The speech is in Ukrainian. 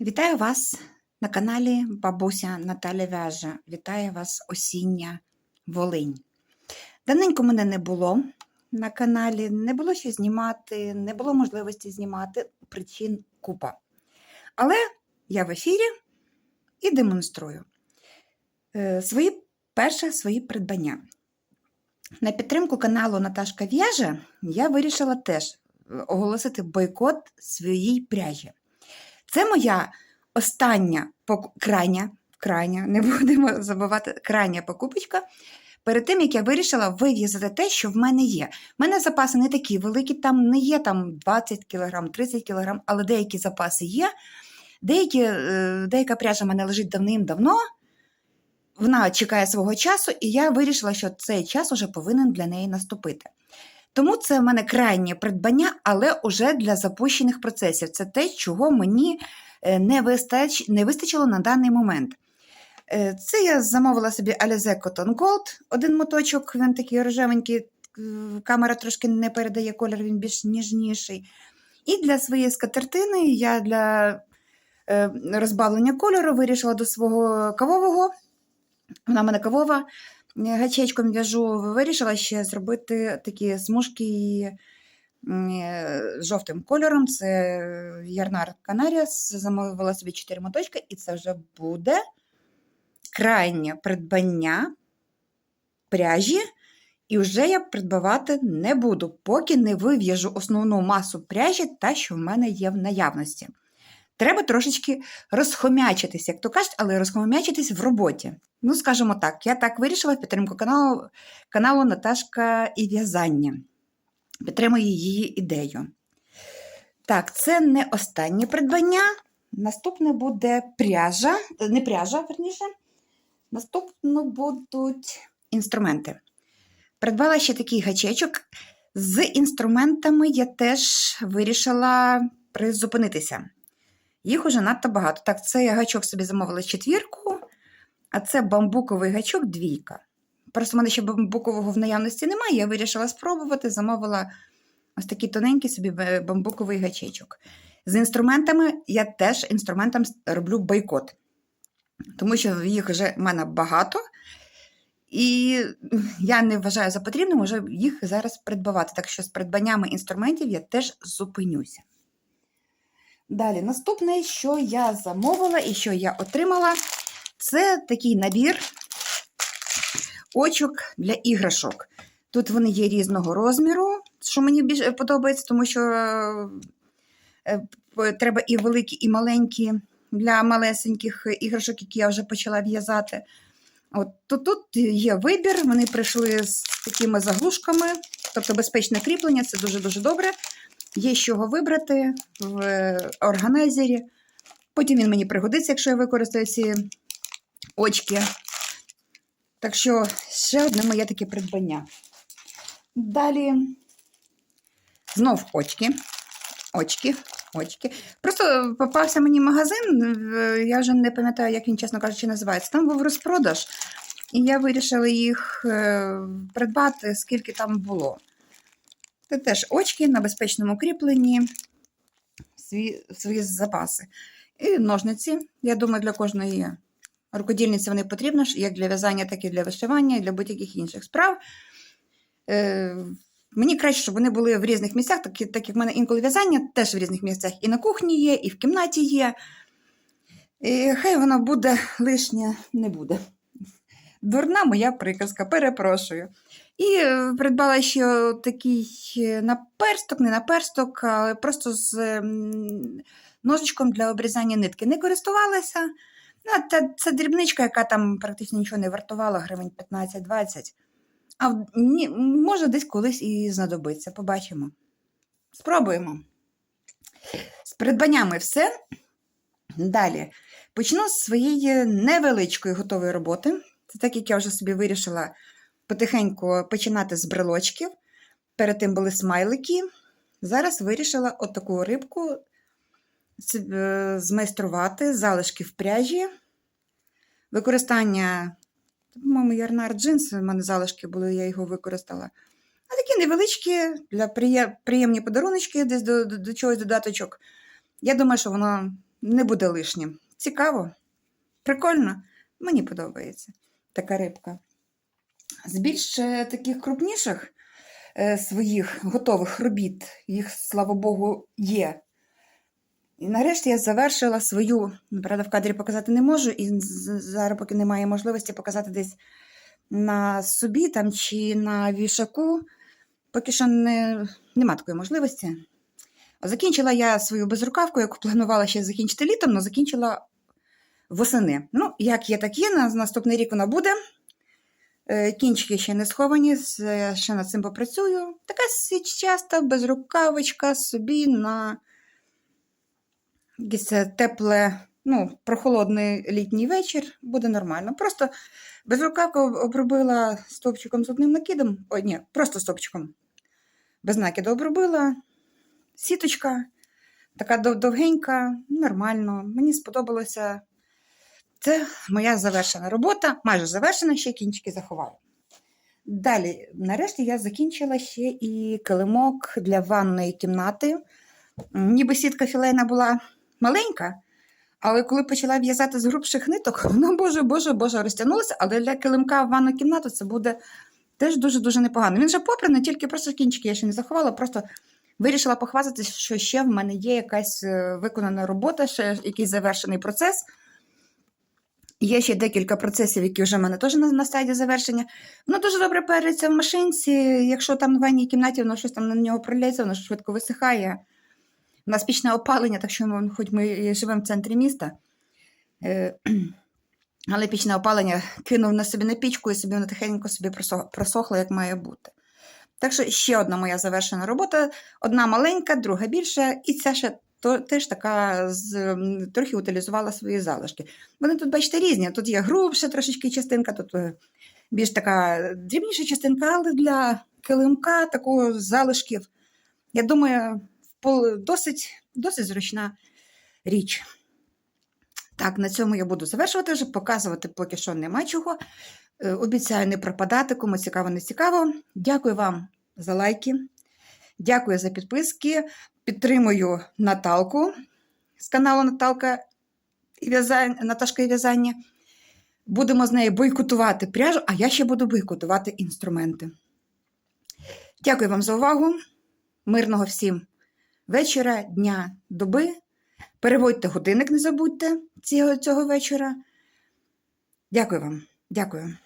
Вітаю вас на каналі Бабуся Наталя Вяже. Вітаю вас осіння Волинь. Давненько мене не було на каналі, не було що знімати, не було можливості знімати причин купа. Але я в ефірі і демонструю е, свої перше свої придбання. На підтримку каналу Наташка В'яже я вирішила теж е, оголосити бойкот своїй пряжі. Це моя остання крайня, крайня, не будемо забувати, крайня покупочка. Перед тим, як я вирішила вив'язати те, що в мене є. У мене запаси не такі великі, там не є там 20 кг, 30 кг, але деякі запаси є. Деякі, е, деяка пряжа в мене лежить давним-давно, вона чекає свого часу, і я вирішила, що цей час уже повинен для неї наступити. Тому це в мене крайнє придбання, але уже для запущених процесів. Це те, чого мені е, не, вистач... не вистачило на даний момент. Е, Це я замовила собі Alize Cotton Gold, один моточок, він такий рожевенький, е, камера трошки не передає колір, він більш ніжніший. І для своєї скатертини я для розбавлення кольору вирішила до свого кавового, вона в мене кавова, гачечком в'яжу, вирішила ще зробити такі смужки е, жовтим кольором. Це Ярнар Канаріас. Замовила собі 4 моточки, і це вже буде крайнє придбання пряжі. І вже я придбавати не буду, поки не вив'яжу основну масу пряжі, та, що в мене є в наявності. Треба трошечки розхомячитись, як то кажуть, але розхомячитись в роботі. Ну, скажімо так, я так вирішила в підтримку каналу, каналу Наташка і в'язання. Підтримую її ідею. Так, це не останнє придбання. Наступне буде пряжа, е, не пряжа, верніше. Наступно будуть інструменти. Придбала ще такий гачечок. З інструментами я теж вирішила призупинитися. Їх уже надто багато. Так, це я гачок собі замовила четвірку, а це бамбуковий гачок двійка. Просто в мене ще бамбукового в наявності немає, я вирішила спробувати, замовила ось такий тоненький собі бамбуковий гачечок. З інструментами я теж інструментам роблю бойкот, тому що їх вже в мене багато, і я не вважаю за потрібним вже їх зараз придбавати. Так що з придбаннями інструментів я теж зупинюся. Далі, наступне, що я замовила і що я отримала, це такий набір очок для іграшок. Тут вони є різного розміру, що мені більше подобається, тому що е, треба і великі, і маленькі для малесеньких іграшок, які я вже почала в'язати. От тут, тут є вибір, вони прийшли з такими заглушками, тобто безпечне кріплення, це дуже-дуже добре. Є з чого вибрати в органайзері. Потім він мені пригодиться, якщо я використаю ці очки. Так що ще одне моє таке придбання. Далі знов очки. Очки, очки. Просто попався мені магазин, я вже не пам'ятаю, як він, чесно кажучи, називається. Там був розпродаж, і я вирішила їх е, придбати, скільки там було. Це теж очки на безпечному кріпленні, свої, свої запаси. І ножниці. Я думаю, для кожної рукодільниці вони потрібні, як для в'язання, так і для вишивання, і для будь-яких інших справ. Е, мені краще, щоб вони були в різних місцях, так, так як в мене інколи в'язання теж в різних місцях. І на кухні є, і в кімнаті є. І хай воно буде лишнє, не буде. Дурна моя приказка, перепрошую. І е, придбала ще такий е, наперсток, не наперсток, а просто з ножичком для обрізання нитки. Не користувалася. Ну, це, це дрібничка, яка там практично нічого не вартувала, гривень 15-20. А ні, може десь колись і знадобиться. Побачимо. Спробуємо. З придбаннями все. Далі почну з своєї невеличкої готової роботи. Це так, як я вже собі вирішила потихеньку починати з брелочків. Перед тим були смайлики. Зараз вирішила отаку рибку е, змайструвати, залишки в пряжі. Використання, по-моєму, ярнар джинс, у мене залишки були, я його використала. А такі невеличкі, для приємні подаруночки, десь до, до, до чогось додаточок. Я думаю, що воно не буде лишнім. Цікаво, прикольно, мені подобається така рибка. З більш е, таких крупніших е, своїх готових робіт, їх, слава Богу, є. І нарешті я завершила свою, ну, правда, в кадрі показати не можу, і зараз, поки немає можливості показати десь на собі там чи на вішаку, поки що не, нема такої можливості. Закінчила я свою безрукавку, яку планувала ще закінчити літом, але закінчила восени. Ну, як є, так є. На наступний рік вона буде. Е, Кінчики ще не сховані, ще над цим попрацюю. Така січаста, безрукавочка собі на якесь е, тепле, ну, прохолодний літній вечір буде нормально. Просто безрукавку обробила стовпчиком з одним накидом. Ой, ні, просто стовпчиком. Без накиду обробила. Сіточка, така довгенька, нормально. Мені сподобалося. Це моя завершена робота, майже завершена, ще кінчики заховаю. Далі, нарешті, я закінчила ще і килимок для ванної кімнати. Ніби сітка філейна була маленька, але коли почала в'язати з грубших ниток, воно боже, боже, боже, розтягнулося. Але для килимка в ванну кімнату це буде теж дуже-дуже непогано. Він вже попраний, тільки просто кінчики я ще не заховала, просто вирішила похвастатися, що ще в мене є якась е, виконана робота, ще якийсь завершений процес. Є ще декілька процесів, які вже в мене теж на, на стадії завершення. Воно дуже добре переться в машинці. Якщо там в ванній кімнаті воно щось там на нього пролється, воно швидко висихає. У нас пічне опалення, так що ми, хоч ми живемо в центрі міста, е, але пічне опалення кинув на собі на пічку і собі воно тихенько собі просохло, як має бути. Так що ще одна моя завершена робота: одна маленька, друга більша, і ця ще то, теж така з, трохи утилізувала свої залишки. Вони тут, бачите, різні. Тут є грубша трошечки частинка, тут е, більш така дрібніша частинка, але для килимка такого залишків. Я думаю, досить, досить зручна річ. Так, на цьому я буду завершувати вже, показувати поки що нема чого. Е, Обіцяю не пропадати, кому цікаво, не цікаво. Дякую вам за лайки. Дякую за підписки. Підтримую Наталку з каналу Наталка і в'язання, Наташка і в'язання. Будемо з нею бойкотувати пряжу, а я ще буду бойкотувати інструменти. Дякую вам за увагу. Мирного всім вечора, дня, доби. Переводьте годинник, не забудьте цього, цього вечора. Дякую вам. Дякую.